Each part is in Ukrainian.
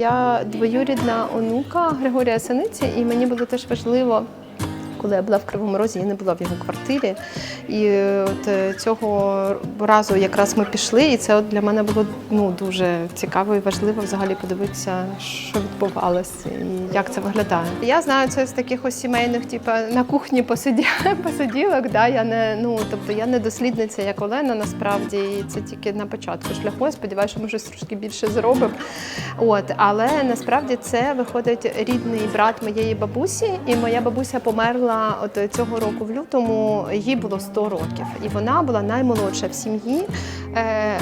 Я двоюрідна онука Григорія Синиці, і мені було теж важливо. Коли я була в Кривому Розі, я не була в його квартирі. І от е, цього разу якраз ми пішли, і це от для мене було ну, дуже цікаво і важливо взагалі подивитися, що відбувалося і як це виглядає. Я знаю це з таких ось сімейних, типу, на кухні посиді... посиділок. Да? Я не, ну, тобто я не дослідниця, як Олена, насправді, і це тільки на початку шляху. Сподіваюся, що ми щось трошки більше зробимо. От, але насправді це виходить рідний брат моєї бабусі, і моя бабуся померла от цього року в лютому. Їй було 100 років, і вона була наймолодша в сім'ї. Е,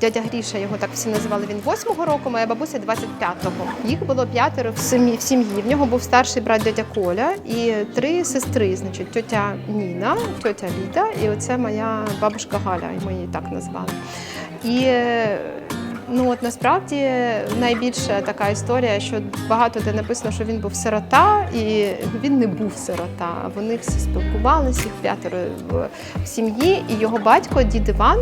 дядя Гріша його так всі називали. Він 8-го року, моя бабуся 25-го. Їх було п'ятеро в сім'ї. В сім'ї. В нього був старший брат дядя Коля і три сестри. Значить, тьотя Ніна, тьотя Ліда, і оце моя бабушка Галя, і ми її так назвали. І е, Ну от насправді найбільша така історія, що багато де написано, що він був сирота, і він не був сирота. Вони всі спілкувалися, їх п'ятеро в сім'ї. І його батько, дід Іван,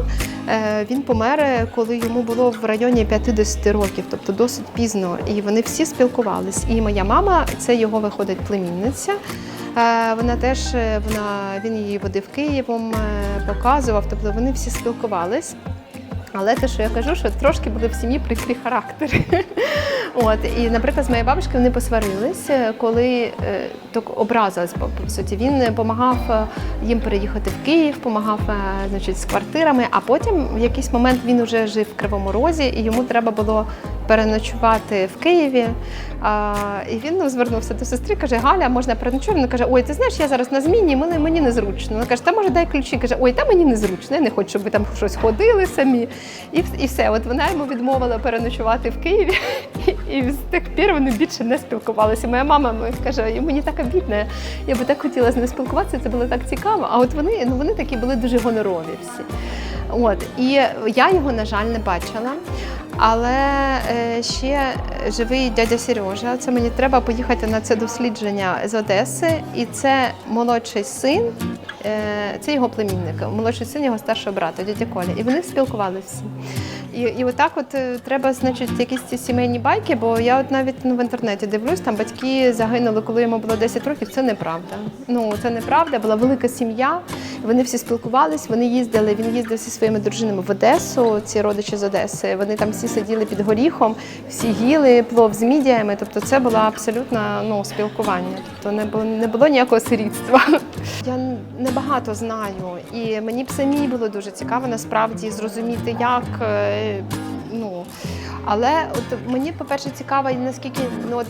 е, він помер, коли йому було в районі 50 років, тобто досить пізно. І вони всі спілкувались. І моя мама, це його виходить племінниця. Е, Вона теж е, вона він її водив Києвом, показував. Тобто вони всі спілкувались. Але те, що я кажу, що трошки були в сім'ї прикрі характери. От і, наприклад, з моєю бабушкою вони посварились, коли е, так образилась по, по суті. Він допомагав їм переїхати в Київ, допомагав значить, з квартирами. А потім в якийсь момент він вже жив в Кривому Розі, і йому треба було переночувати в Києві. А, і він ну, звернувся до сестри, каже: Галя, можна переночувати? Вона каже: Ой, ти знаєш, я зараз на зміні, мені, мені незручно. Вона каже, та може дай ключі. Каже, ой, та мені незручно, я не хочу, щоб ви там щось ходили самі. І, і все. От вона йому відмовила переночувати в Києві, і з тих пір вони більше не спілкувалися. Моя мама каже, мені так обідно, я би так хотіла з ним спілкуватися, це було так цікаво. А от вони, ну вони такі були дуже гонорові всі. От і я його, на жаль, не бачила. Але е, ще живий дядя Сережа. Це мені треба поїхати на це дослідження з Одеси, і це молодший син, е, це його племінник, молодший син його старшого брата, дядя Коля. І вони спілкувалися. І, і отак от е, треба, значить, якісь ці сімейні байки, бо я от навіть ну, в інтернеті дивлюсь, там батьки загинули, коли йому було 10 років. Це неправда. Ну це неправда. Була велика сім'я. Вони всі спілкувались, вони їздили. Він їздив зі своїми дружинами в Одесу. Ці родичі з Одеси. Вони там всі сиділи під горіхом, всі їли плов з мідіями. Тобто, це було абсолютно ну спілкування. Тобто не було не було ніякого сирітства. Я небагато знаю, і мені б самій було дуже цікаво насправді зрозуміти, як. е, Ну, але от мені, по-перше, цікаво, наскільки ну, от,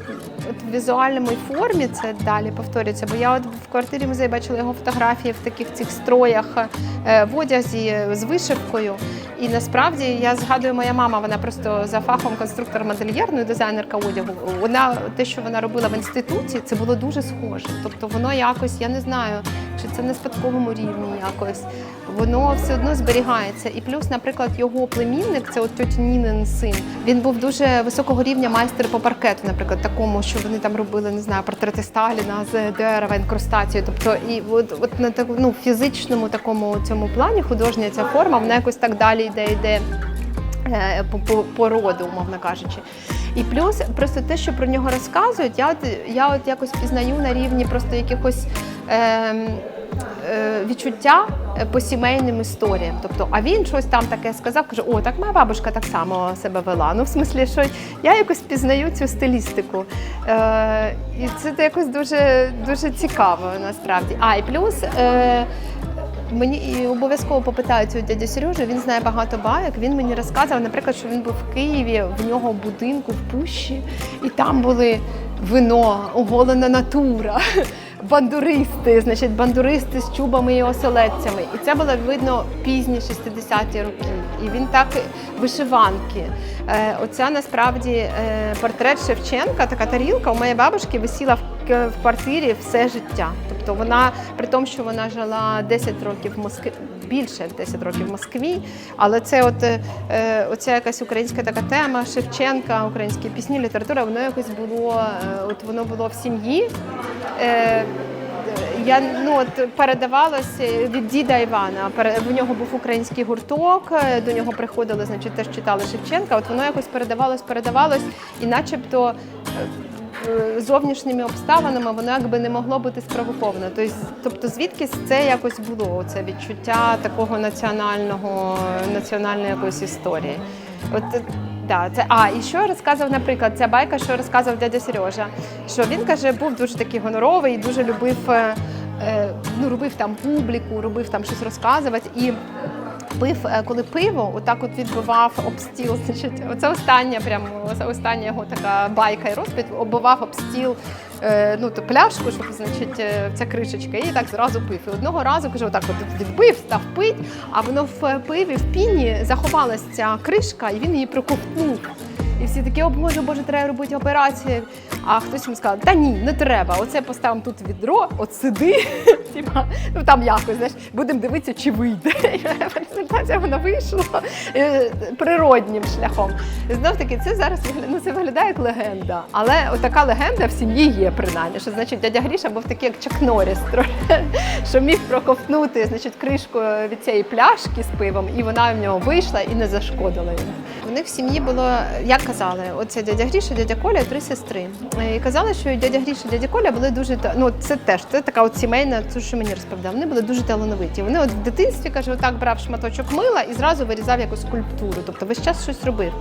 от в візуальному формі це далі повторюється. Бо я от в квартирі музею бачила його фотографії в таких цих строях е, в одязі з вишивкою. І насправді я згадую, моя мама, вона просто за фахом конструктор-модельєр, ну дизайнерка одягу. Вона те, що вона робила в інституті, це було дуже схоже. Тобто воно якось, я не знаю, чи це на спадковому рівні якось. Воно все одно зберігається. І плюс, наприклад, його племінник, це от тьоті Нінин син. Він був дуже високого рівня майстер по паркету, наприклад, такому, що вони там робили, не знаю, портрети Сталіна з дерева, інкрустацію. Тобто, і от, от на так, ну, фізичному такому цьому плані художня ця форма, вона якось так далі йде, йде е, по, по, по роду, умовно кажучи. І плюс просто те, що про нього розказують, я от, я от якось пізнаю на рівні просто якихось. Е, Відчуття по сімейним історіям. Тобто, а він щось там таке сказав, каже, о, так моя бабушка так само себе вела. Ну, в смислі, що я якось пізнаю цю стилістику. Е, І це якось дуже дуже цікаво насправді. А, і плюс. Е, Мені і обов'язково попитають у дядя Сережу, він знає багато байок. Він мені розказував, наприклад, що він був в Києві, в нього будинку в пущі, і там були вино, оголена натура, бандуристи, значить, бандуристи з чубами і оселедцями. І це було видно пізні 60-ті роки. І він так вишиванки. Е, Оця насправді е, портрет Шевченка, така тарілка у моєї бабушки висіла в квартирі все життя. Тобто вона, при тому, що вона жила 10 років в Москві, більше 10 років в Москві, але це от е, оця якась українська така тема Шевченка, українські пісні, література, воно якось було, е, от воно було в сім'ї. Е, я ну от передавалось від діда Івана. В нього був український гурток, е, до нього приходили, значить, теж читали Шевченка. От воно якось передавалось, передавалось, і начебто. Е, Зовнішніми обставинами воно якби не могло бути спровоковано. Тобто, тобто звідки це якось було? Це відчуття такого національного, національної якоїсь історії. От е, да, це а і що розказував, наприклад, ця байка, що розказував дядя Сережа, що він каже, був дуже такий гоноровий, дуже любив, е, ну робив там публіку, робив там щось розказувати і. Пив, е, коли пиво, отак от відбивав об стіл. Значить, оце остання, прямо остання його така байка і розповідь, оббивав об стіл е, ну, ту пляшку, щоб значить, е, ця кришечка, і так зразу пив. І одного разу каже, отак от відбив, став пить, а воно в пиві, в піні заховалася ця кришка, і він її проковтнув. І всі такі, о Боже, Боже, треба робити операцію. А хтось йому сказав, та ні, не треба. Оце поставимо тут відро, от сиди. Типа, ну там якось, знаєш, будемо дивитися, чи вийде. І в результаті воно вийшло е, природнім шляхом. Знов таки, це зараз ну, це виглядає як легенда. Але отака легенда в сім'ї є принаймні. Що значить дядя Гріша був такий, як Чак Норріс, що міг проковтнути значить, кришку від цієї пляшки з пивом, і вона в нього вийшла і не зашкодила йому. В них в сім'ї було, як казали, оце дядя Гріша, дядя Коля, три сестри. Е, І казали, що дядя Гріша, дядя Коля були дуже ну це теж це така от сімейна, це що мені розповідав. Вони були дуже талановиті. Вони от в дитинстві каже, отак брав шматочок мила і зразу вирізав якусь скульптуру. Тобто весь час щось робив.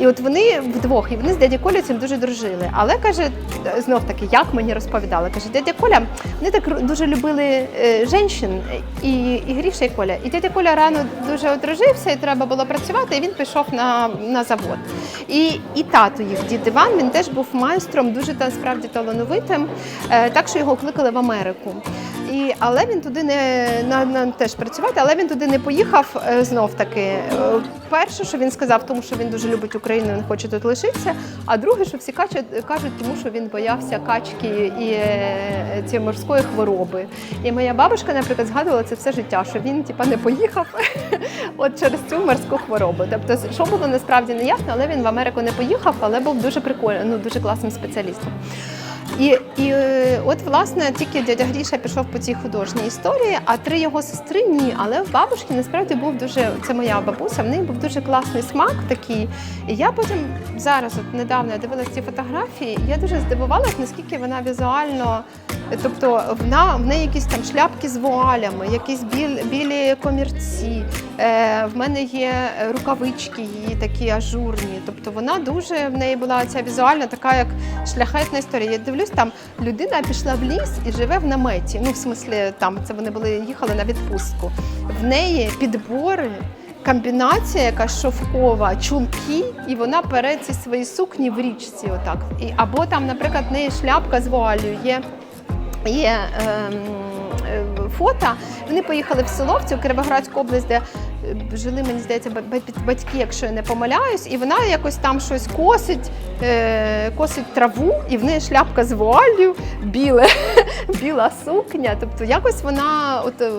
І от вони вдвох, і вони з дядя Коля цим дуже дружили. Але каже, знов таки, як мені розповідали, каже, дядя Коля, вони так дуже любили е, жінчин, і, і Гріша, і Коля. І дядя Коля рано дуже одружився, і треба було працювати, і він пішов на, на завод. І, і тато їх, дід Іван, він теж був майстром, дуже та справді талановитим, е, так що його кликали в Америку. І, але він туди не на, на теж працювати, але він туди не поїхав е, знов таки. Е, Перше, що він сказав, тому що він дуже любить Україну, він хоче тут лишитися. А друге, що всі кажуть, тому що він боявся качки і е, цієї морської хвороби. І моя бабушка, наприклад, згадувала це все життя, що він типа не поїхав от через цю морську хворобу. Тобто, що було насправді не ясно, але він в Америку не поїхав, але був дуже прикольним, ну дуже класним спеціалістом. І, і е, от власне тільки дядя Гріша пішов по цій художній історії, а три його сестри ні. Але в бабушки насправді був дуже це моя бабуся. В неї був дуже класний смак такий. І я потім зараз, от недавно я дивилася ці фотографії, я дуже здивувалася, наскільки вона візуально. Тобто вона в неї якісь там шляпки з вуалями, якісь біль, білі комірці. Е, в мене є рукавички її такі ажурні. Тобто вона дуже в неї була ця візуальна така, як шляхетна історія. Я дивлюсь, там людина пішла в ліс і живе в наметі. Ну, в смислі, там це вони були їхали на відпустку. В неї підбори. Комбінація якась шовкова, чулки, і вона пере ці свої сукні в річці. Отак. І, або там, наприклад, в неї шляпка з вуалью є є ем, е, фото. Вони поїхали в село, в цю Кривоградську область, де жили, мені здається, ба- ба- батьки, якщо я не помиляюсь, і вона якось там щось косить, е, косить траву, і в неї шляпка з вуаллю, біле, біла сукня. Тобто якось вона, от е,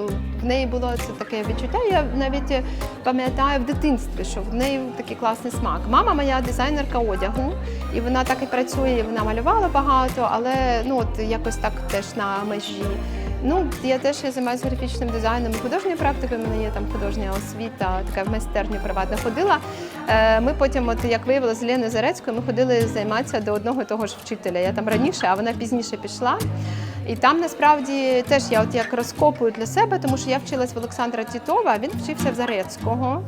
в неї було це таке відчуття. Я навіть е, пам'ятаю в дитинстві, що в неї такий класний смак. Мама моя дизайнерка одягу, і вона так і працює, і вона малювала багато, але ну от якось так теж на межі. Ну, я теж я займаюся графічним дизайном і художньою практикою. У мене є там художня освіта, така в майстерню приватна ходила. Е, Ми потім, от як виявилося, з Леною Зарецькою, ми ходили займатися до одного і того ж вчителя. Я там раніше, а вона пізніше пішла. І там насправді теж я от як розкопую для себе, тому що я вчилась в Олександра Тітова, він вчився в Зарецького.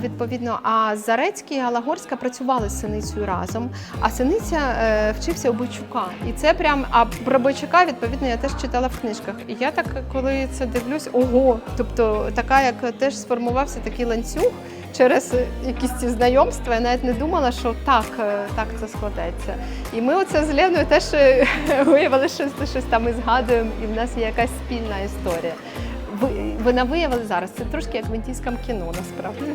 Відповідно, а Зарецький і Алагорська працювали з Синицею разом. А Синиця е, вчився у Бойчука. І це прям, а про Бойчука, відповідно, я теж читала в книжках. І я так, коли це дивлюсь, ого, тобто така, як теж сформувався такий ланцюг. Через якісь ці знайомства я навіть не думала, що так, е, так це складеться. І ми оце з Леною теж е, виявили, що щось там і згадуємо, і в нас є якась спільна історія. Вона виявила зараз. Це трошки як в індійському кіно, насправді.